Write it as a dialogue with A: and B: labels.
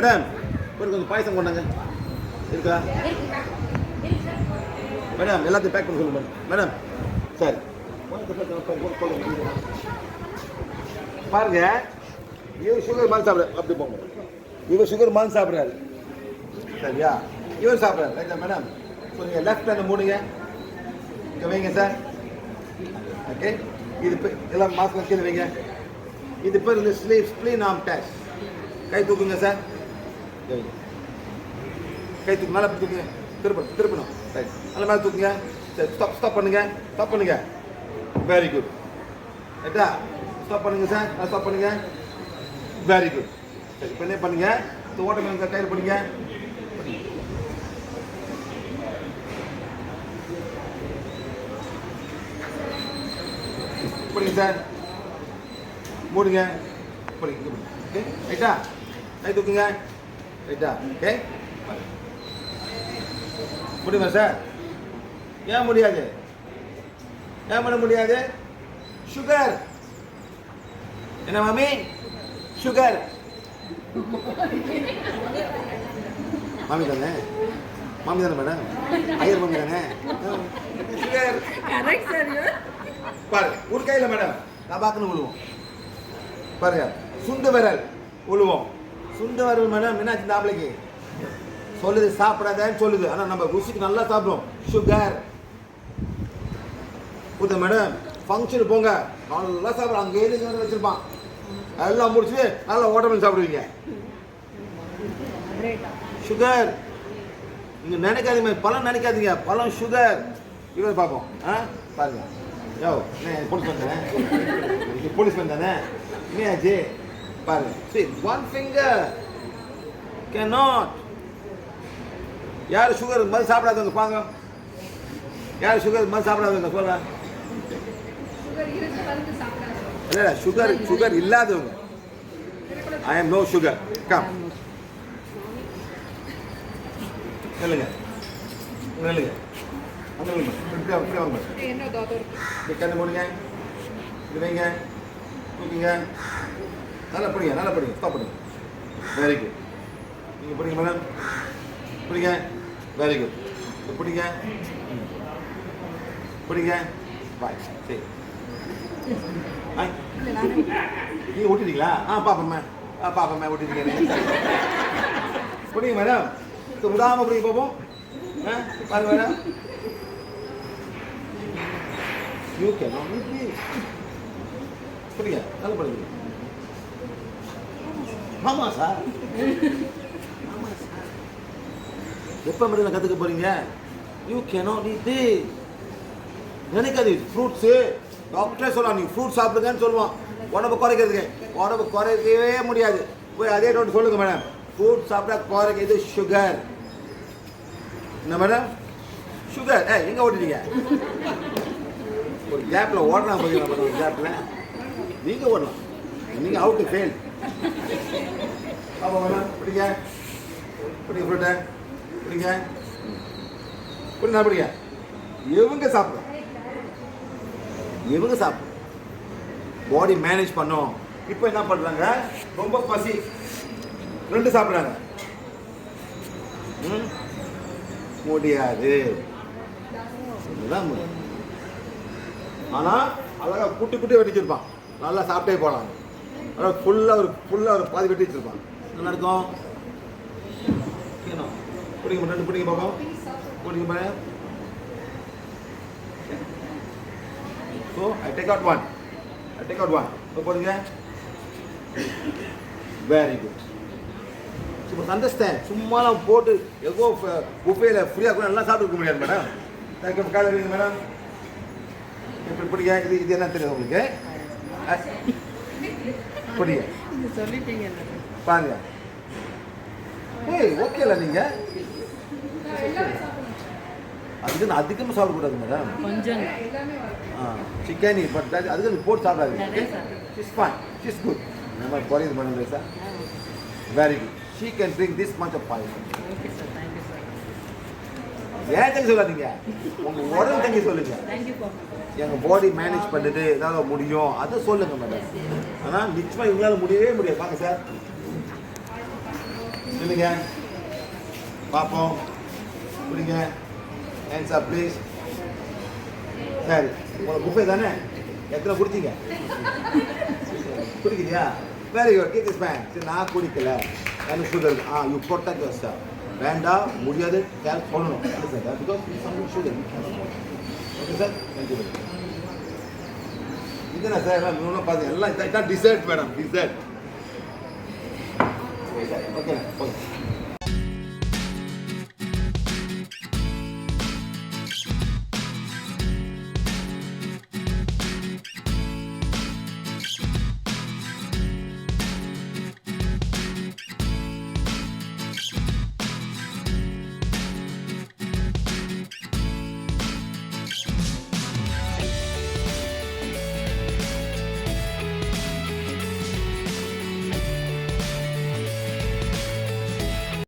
A: Sir madam எல்லாத்தையும் back பண்ண சொல்லுங்க. மேடம் சரி. பாருங்க இவர் சுகர் மாதிரி சாப்பிட அப்படி போங்க. இவர் சுகர் மாதிரி சாப்பிட்றாரு. சரியா? இவர் சாப்பிட்றாரு. ரைட்டா மேடம். ஸோ நீங்கள் லெஃப்ட் ஹேண்ட் மூடுங்க. இங்கே வைங்க சார் ஓகே இது எல்லாம் மாஸ்க் கீழே வைங்க. இது பேர் இந்த ஸ்லீவ் ஸ்ப்ளீன் ஆம் டேஷ் கை தூக்குங்க சார் வைங்க. கை தூக்கு மேலே தூக்குங்க திருப்பணும் திருப்பணும். ரைட் நல்ல மேலே தூக்குங்க. சரி ஸ்டாப் ஸ்டாப் பண்ணுங்க ஸ்டாப் பண்ணுங்க. வெரி குட் ரைட்டா ஸ்டாப் பண்ணுங்க சார் ஸ்டாப் பண்ணுங்க. வெரி குட் சரி இப்போ என்ன பண்ணுங்க? இந்த ஓட்ட மேலே கையில் பண்ணுங்க. பண்ணுங்க சார் மூடுங்க. பண்ணுங்க. ஓகே ரைட்டா கை தூக்குங்க. ரைட்டா ஓகே முடியுமா சார் ஏன் முடியாது? ஏன் பண்ண முடியாது? சுகர் என்ன மாமி? சுகர் மாமி தானே? மாமி தானே மேடம் ஐயர் மாமி தானே? சுகர் பாருங்க ஒரு கையில மேடம் டபாக்குன்னு விழுவோம் பாருங்க சுண்டு விரல் விழுவோம் சுண்டு விரல் மேடம் என்னாச்சு இந்த ஆம்பளைக்கு. சொல்லுது சாப்பிடாதேன்னு சொல்லுது. ஆனால் நம்ம ருசிக்கு நல்லா சாப்பிடுவோம் சுகர் புரியுதா மேடம் ஃபங்க்ஷன் போங்க. நல்லா சாப்பிடும் அங்கே ஏழு வச்சுருப்பான் வச்சிருப்பான். எல்லாம் முடிச்சு நல்லா ஓட்டமில் சாப்பிடுவீங்க. சுகர் நீங்கள் நினைக்காதீங்க. பழம் நினைக்காதீங்க. பழம் சுகர் இவரை பார்ப்போம். ஆ? பாருங்க. யோ என்ன போலீஸ் வந்தேன் இது போலீஸ் தானே? என்னையாச்சு பாருங்க ஒன் ஃபிங்கர் கேன் நாட் யார் சுகர் மது சாப்பிடாதவங்க பாங்க யார் சுகர் மது சாப்பிடாதவங்க சொல்ல இல்லை இல்லை சுகர் சுகர் இல்லாதவங்க. I am no sugar come அங்கே நில்லுங்க இப்படி வாங்க கண்ணு மூடுங்க. இப்படி வைங்க. தூக்குங்க. நல்லா படிங்க நல்லா படிங்க. ஸ்டாப் பண்ணுங்க வெரி குட் நீங்கள் படிங்க மேடம் பிடிங்க. வெரி குட் பிடிங்க. படிங்க பிடிங்க. பாய் சரி. ஆய் நீங்க ஆ பாப்பம்மா ஆ பாப்பம்மா ஓட்டிருக்கீங்க புரியுங்க மேடம் இது விடாம புரியுங்க பாப்போம். ஆ பாருங்க மேடம் யூ கேன் புரியுங்க நல்லா படிங்க. ஆமா சார். எப்போ மட்டும் கற்றுக்க போறீங்க? You cannot it this. நினைக்காது ஃப்ரூட்ஸு டாக்டரே சொல்லலாம் நீங்கள் ஃப்ரூட் சாப்பிடுங்கன்னு சொல்லுவான். உடம்பு குறைக்கிறதுக்கு. உடம்பு குறைக்கவே முடியாது. போய் அதே நோட்டு சொல்லுங்க மேடம் ஃப்ரூட் சாப்பிட்டா குறைக்கிறது சுகர் என்ன மேடம் சுகர் ஏ எங்கே ஓட்டிட்டீங்க? ஒரு கேப்பில் ஓடலாம் பார்த்தீங்களா மேடம் ஒரு கேப்பில் நீங்கள் ஓடலாம் நீங்கள் அவுட்டு ஃபெயில் அப்போ மேடம் பிடிங்க. பிடிங்க ஃப்ரூட்டை பிடிங்க. பிடிங்க பிடிங்க. இவங்க சாப்பிடும். இவங்க சாப்பிடும். பாடி மேனேஜ் பண்ணும். இப்போ என்ன பண்ணுறாங்க ரொம்ப பசி. ரெண்டு சாப்பிட்றாங்க. ம்? முடியாது. இதுதான் முடியும். ஆனால் அழகா குட்டி குட்டி வெட்டி வச்சிருப்பான் நல்லா சாப்பிட்டே போகலாம் அழகா ஃபுல்லாக ஒரு ஃபுல்லாக ஒரு பாதி வெட்டி வச்சிருப்பான் என்ன இருக்கும் ஏனோ பிடிங்க ரெண்டு பிடிங்க பார்ப்போம் பிடிங்க பாரு so I take out one I take out one இப்போ போடுங்க. வெரி குட் சும்மா அண்டர்ஸ்டாண்ட் சும்மாலாம் போட்டு எவ்வளோ புஃபேல ஃப்ரீயாக கூட எல்லாம் சாப்பிட்டு முடியாது மேடம் தேங்க்யூ காலை வைங்க மேடம் இப்படி பிடிங்க. இது இது என்ன தெரியும் உங்களுக்கு.
B: இது சொல்லிட்டீங்க
A: பாருங்க. ஏய் ஓகேல நீங்கள் அதுக்கு நான் அதிகமாக சாப்பிடக்கூடாது மேடம்
B: கொஞ்சம்.
A: ஆ சிக்கன் பட் அதுக்கு போட்டு சாப்பிடாது. இட்ஸ் ஃபைன் இட்ஸ் குட் நம்ம குறையுது பண்ணுங்க sir very good she can drink this much of payasam
B: okay sir thank you sir
A: ஏன் தங்கி சொல்லாதீங்க? உங்க உடல் தங்கி சொல்லுங்க. எங்க பாடி மேனேஜ் பண்ணிட்டு ஏதாவது முடியும். அதை சொல்லுங்க மேடம் ஆனால் நிச்சயமா இவங்களால முடியவே முடியாது. பாக்க சார் சொல்லுங்க. பார்ப்போம். புரியுங்க? ஹேண்ட்ஸ் அப் ப்ளீஸ் சரி உங்களுக்கு குப்பை தானே? எத்தனை குடிச்சீங்க? குடிக்கிறியா? Very good keep is man சரி நான் குடிக்கல. எனக்கு sugar ah you protect your வேண்டாம் முடியாது கேர் சொல்லணும்? Because okay sir thank you இதுனா சார் எல்லாம் இன்னும் பார்த்து எல்லாம் இதான் dessert madam dessert okay okay